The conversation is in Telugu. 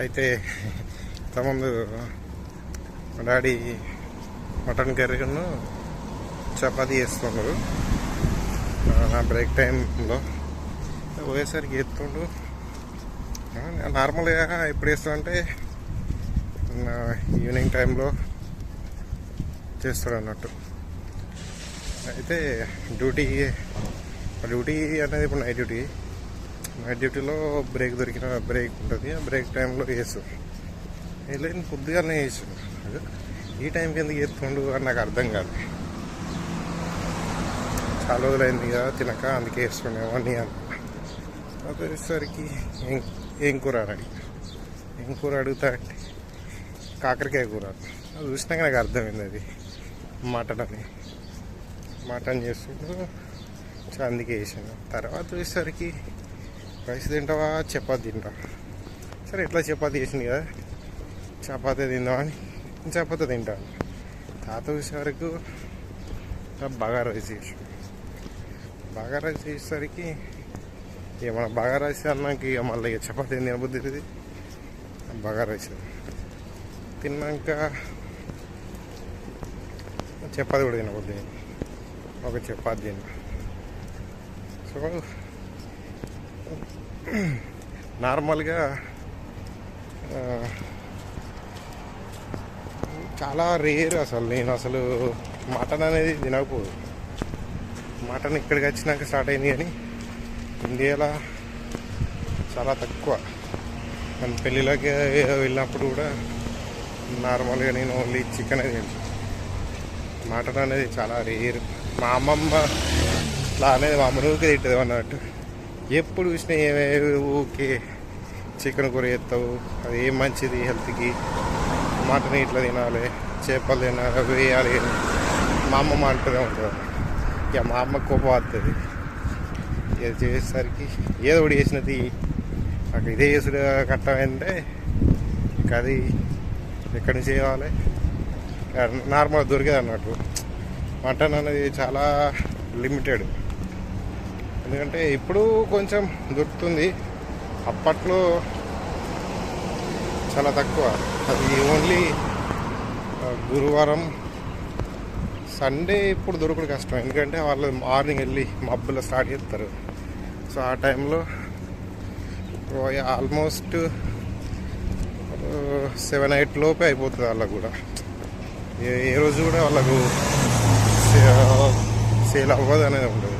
అయితే ఇంతకుముందు మా డాడీ మటన్ కర్రీను చపాతీ చేస్తున్నారు. నా బ్రేక్ టైంలో. పోయేసరికి ఎత్తుండు నార్మల్గా ఎప్పుడు వేస్తానంటే ఈవినింగ్ టైంలో చేస్తాడు అన్నట్టు. అయితే డ్యూటీ డ్యూటీ అనేది ఇప్పుడు నైట్ డ్యూటీ. నైట్ డ్యూటీలో బ్రేక్ దొరికిన బ్రేక్ ఉంటుంది. ఆ బ్రేక్ టైంలో వేసు వెళ్ళిన పొద్దుగానే వేసు ఈ టైంకి ఎందుకు ఎత్తుండు అని నాకు అర్థం కాదు. చాలా రోజులైంది కదా తినక అందుకే వేస్తుండేమో అని. అన్నా ఏం ఏం కూర అని ఏం కూర అడుగుతా అంటే కాకరకాయ కూర. అది చూసినాక నాకు అర్థమైంది అది మటన్ అని. మటన్ చేస్తుండ్రు సో అందుకే వేసాను తర్వాత చూసేసరికి రైస్ తింటావా? చపాతి తింటా సరే ఎట్లా చపాతి చేసింది కదా. చపాతీ తిందామని చపాతీ తింటాను తాత వచ్చేసరికి బాగా రైస్ చేసి బాగా రైస్ చేసేసరికి ఇక మన బాగా రైస్ అన్నాక ఇక మళ్ళీ ఇక చపాతి తినబుద్ధి బాగా రైస్ తిన్నాక చపాతి కూడా తినబుద్ధి ఒక చపాతి తిన్నా. సో నార్మల్గా చాలా రేర్ అసలు. నేను అసలు మటన్ అనేది తినకపోదు. మటన్ ఇక్కడికి వచ్చినాక స్టార్ట్ అయింది కానీ ఇండియాలో చాలా తక్కువ. మన పెళ్ళిలోకి వెళ్ళినప్పుడు కూడా నార్మల్గా నేను ఓన్లీ చికెన్ అనేది తింటాను మటన్ అనేది చాలా రేర్. మా అమ్మమ్మ ఇట్లా అనేది మా అమ్మకి ఊరికే తింటుంది అన్నట్టు. ఎప్పుడు చూసినా ఏమే చికెన్ కూర చేస్తావు అది ఏం మంచిది హెల్త్కి? మటన్ ఇట్లా తినాలి చేపలు తినాలి వేయాలి మా అమ్మ అంటూనే ఉంటుంది. ఇక మా అమ్మ కోపం వస్తుంది ఇది చేసేసరికి ఏదో ఒకటి చేసినది నాకు ఇదే చేసుడు కట్టమైందంటే ఇంకా అది ఎక్కడి నుంచి చేయాలి? నార్మల్ దొరికేది అన్నట్టు. మటన్ అనేది చాలా లిమిటెడ్. ఎందుకంటే ఇప్పుడు కొంచెం దొరుకుతుంది. అప్పట్లో చాలా తక్కువ. అది ఓన్లీ గురువారం సండే ఇప్పుడు దొరకడం కష్టం. ఎందుకంటే వాళ్ళు మార్నింగ్ వెళ్ళి మబ్బులో స్టార్ట్ చేస్తారు. సో ఆ టైంలో ఆల్మోస్ట్ సెవెన్ ఎయిట్ లోపే అయిపోతుంది వాళ్ళకు కూడా. ఏ ఏ రోజు కూడా వాళ్ళకు సేల్ అవ్వదు అనేది ఉండదు.